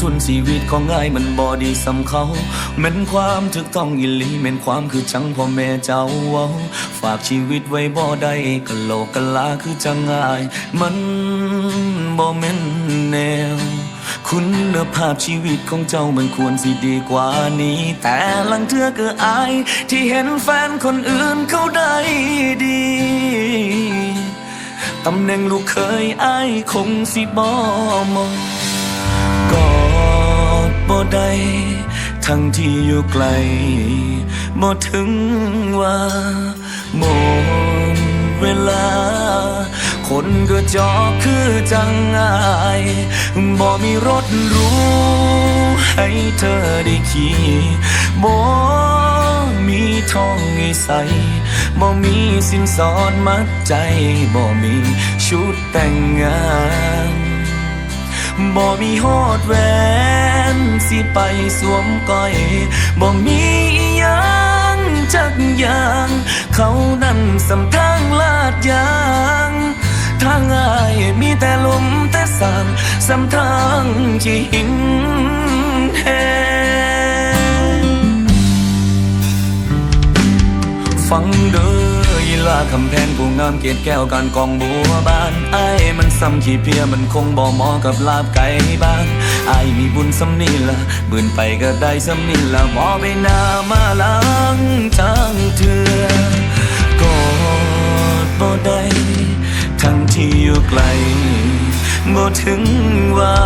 ทุนชีวิตของง่ายมันบอดีสำเขาแม่นความถึกต้องอิลีแม่นความคือจังพ่อแม่เจ้าเว้า ฝากชีวิตไว้บ่ได้กะโลกกะลาคือจังง่าย มันบ่แม่นแนว คุณภาพชีวิตของเจ้ามันควรสิดีกว่านี้ แต่ลังเทือก็อาย ที่เห็นแฟนคนอื่นเขาได้ดีตำแหน่งลูกเคยอายคงสิบ่มอง ดบ่ได้ทั้งที่อยู่ไกลบ่ถึงว่าหมดเวลา คนก็จอกคือจังอายบ่มีรถรู้ ให้เธอได้ขี่บ่มีทองให้ใส่บ่มีสินสอดมัดใจบ่มีชุดแต่งงานบ่มีฮอดแหวน สิไปสวมก้อยบ่มีอิหยังจักอย่าง เขานั่นสำทางลาดยางทางอายมีแต่ลมแต่สานสำทางที่หินแหงฟังเด้อ ลาคำแพงผู้งามเกตแก้วการกองบัวบานไอ้มันซ้ำขี้เพียมันคงบ่เหมาะกับลาบไก่บ้านไอ้มีบุญสำนีละบืนไปก็ได้สำนีละบ่ไปนามาล้างทางเถื่อกอดบ่ได้ทั้งที่อยู่ไกลบ่ถึงว่า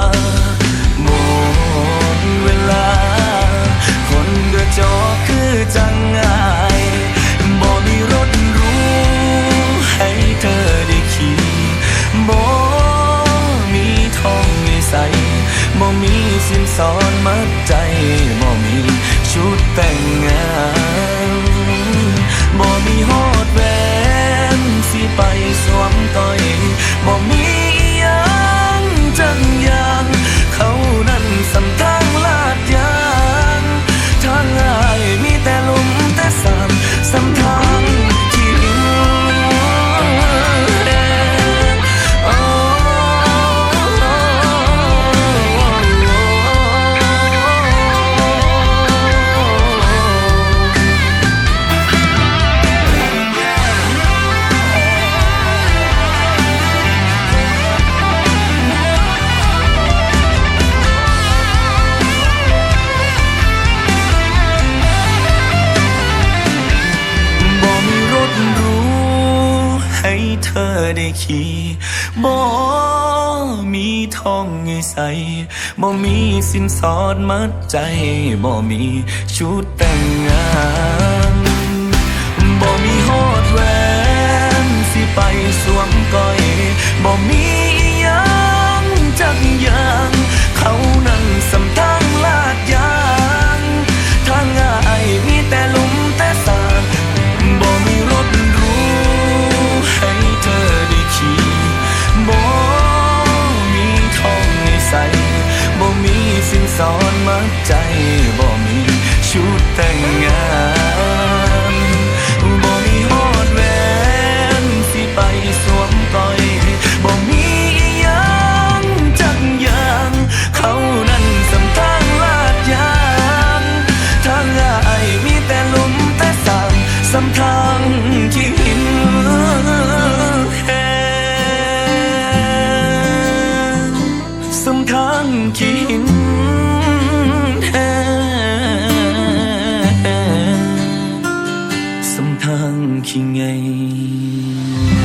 ได้ขี่บ่มีทองให้ใส่บ่มีสินสอดมัดใจบ่มีชุดแต่งงาน tenga 心叹气。